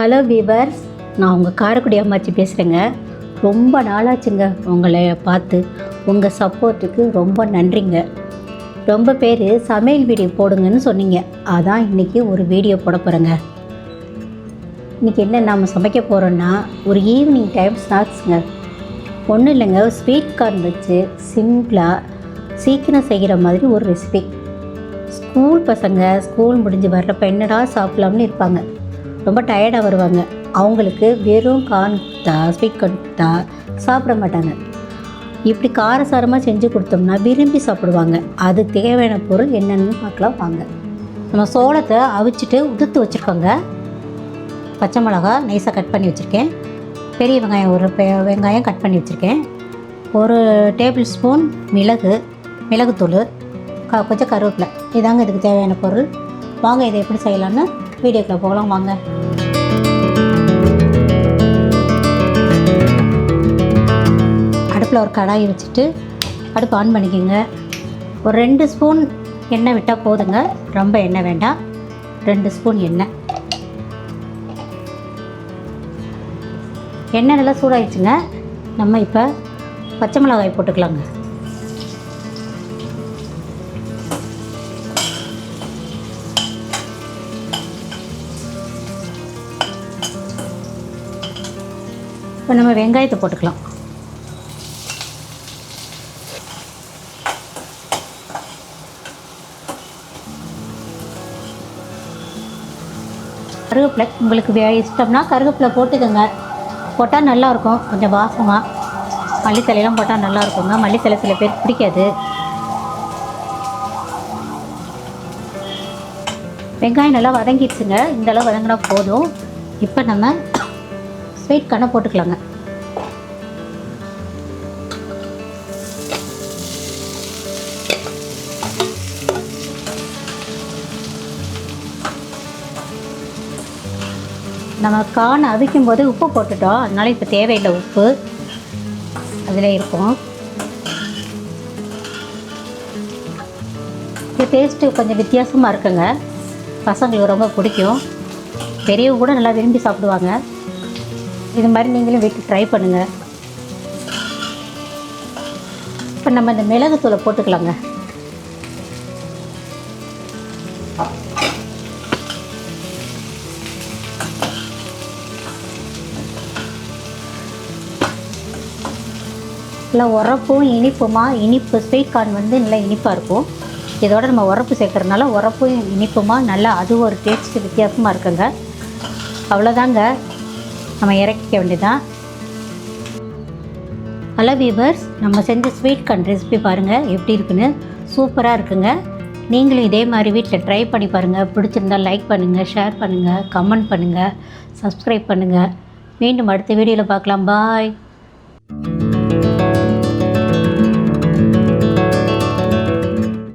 Hello viewers நான் உங்கள் காரைக்குடி அம்மாச்சி பேசுகிறேங்க ரொம்ப நாளாச்சுங்க உங்களை பார்த்து. உங்கள் சப்போர்ட்டுக்கு ரொம்ப நன்றிங்க. ரொம்ப பேர் சமையல் வீடியோ போடுங்கன்னு சொன்னீங்க. அதான் இன்றைக்கி ஒரு வீடியோ போட போகிறேங்க இன்றைக்கி என்ன நாம் சமைக்க போகிறோன்னா ஒரு ஈவினிங் டைம் ஸ்நாக்ஸுங்க ஒன்றும் இல்லைங்க ஸ்வீட் கார்ன் வச்சு சிம்பிளாக சீக்கிரம் செய்கிற மாதிரி ஒரு ரெசிபி ஸ்கூல் பசங்க ஸ்கூல் முடிஞ்சு வர்றப்ப என்னடா சாப்பிட்லாம்னு இருப்பாங்க. ரொம்ப டயர்டாக வருவாங்க. அவங்களுக்கு வெறும் கார்ன் கொடுத்தா ஸ்வீட் கொடுத்தா சாப்பிட மாட்டாங்க. இப்படி காரசாரமாக செஞ்சு கொடுத்தோம்னா விரும்பி சாப்பிடுவாங்க. அது தேவையான பொருள் என்னென்னு பார்க்கலாம் வாங்க. நம்ம சோளத்தை அவிச்சிட்டு உதுத்து வச்சுருக்கோங்க. பச்சை மிளகா நைஸாக கட் பண்ணி வச்சுருக்கேன். பெரிய வெங்காயம் ஒரு பெ- வெங்காயம் கட் பண்ணி வச்சுருக்கேன். ஒரு டேபிள் ஸ்பூன் மிளகு மிளகுத்தூள் க கொஞ்சம் கருவேப்பிலை. இதாங்க இதுக்கு தேவையான பொருள். வாங்க இதை எப்படி செய்யலான்னு வீடியோக்குள்ளே போகலாம். வாங்க. அடுப்பில் ஒரு கடாய் வச்சுட்டு அடுப்பு ஆன் பண்ணிக்கோங்க. ஒரு ரெண்டு ஸ்பூன் எண்ணெய் விட்டால் போதுங்க. ரொம்ப எண்ணெய் வேண்டாம். ரெண்டு ஸ்பூன் எண்ணெய். எண்ணெய் நல்லா சூடாயிடுச்சுங்க. நம்ம இப்போ பச்சை மிளகாய் போட்டுக்கலாங்க. இப்போ நம்ம வெங்காயத்தை போட்டுக்கலாம். கருவேப்பிலை உங்களுக்கு வே இஷ்டம்னா கருவேப்பிலை போட்டுக்கோங்க. போட்டால் நல்லாயிருக்கும். கொஞ்சம் வாசமாக மல்லித்தலையெல்லாம் போட்டால் நல்லா இருக்குங்க மல்லித்தலை சில பேர் பிடிக்காது. வெங்காயம் நல்லா வதங்கிடுச்சுங்க. இந்தளவு வதங்கினா போதும். இப்போ நம்ம ஸ்வீட் கண்ணை போட்டுக்கலாங்க. நம்ம கான் அவிக்கும் போது உப்பு போட்டுட்டோம். அதனால இப்போ தேவையில்லை உப்பு. அதில் இருக்கும். இது டேஸ்ட்டு கொஞ்சம் வித்தியாசமாக இருக்குங்க. பசங்களுக்கு ரொம்ப பிடிக்கும். பெரியவங்க கூட நல்லா விரும்பி சாப்பிடுவாங்க. இது மாதிரி நீங்களும் வீட்டில் ட்ரை பண்ணுங்கள் இப்போ நம்ம இந்த மிளகுத்தூளை போட்டுக்கலாங்க. நல்லா உரப்பும் இனிப்புமா இனிப்பு ஸ்வீட் கார்ன் வந்து நல்லா இனிப்பாக இருக்கும். இதோட நம்ம உரப்பு சேர்க்குறதுனால உரப்பும் இனிப்புமா நல்லா அது ஒரு டேஸ்ட் வித்தியாசமாக இருக்குங்க. அவ்வளோதாங்க நம்ம இறக்கிக்க வேண்டியதான் ஹலோ வீவர்ஸ் நம்ம செஞ்ச ஸ்வீட் கார்ன் ரெசிபி பாருங்கள் எப்படி இருக்குன்னு. சூப்பராக இருக்குங்க. நீங்களும் இதே மாதிரி வீட்டில் ட்ரை பண்ணி பாருங்கள் பிடிச்சிருந்தா லைக் பண்ணுங்கள் ஷேர் பண்ணுங்கள் கமெண்ட் பண்ணுங்கள் சப்ஸ்கிரைப் பண்ணுங்கள் மீண்டும் அடுத்த வீடியோவில் பார்க்கலாம். பாய்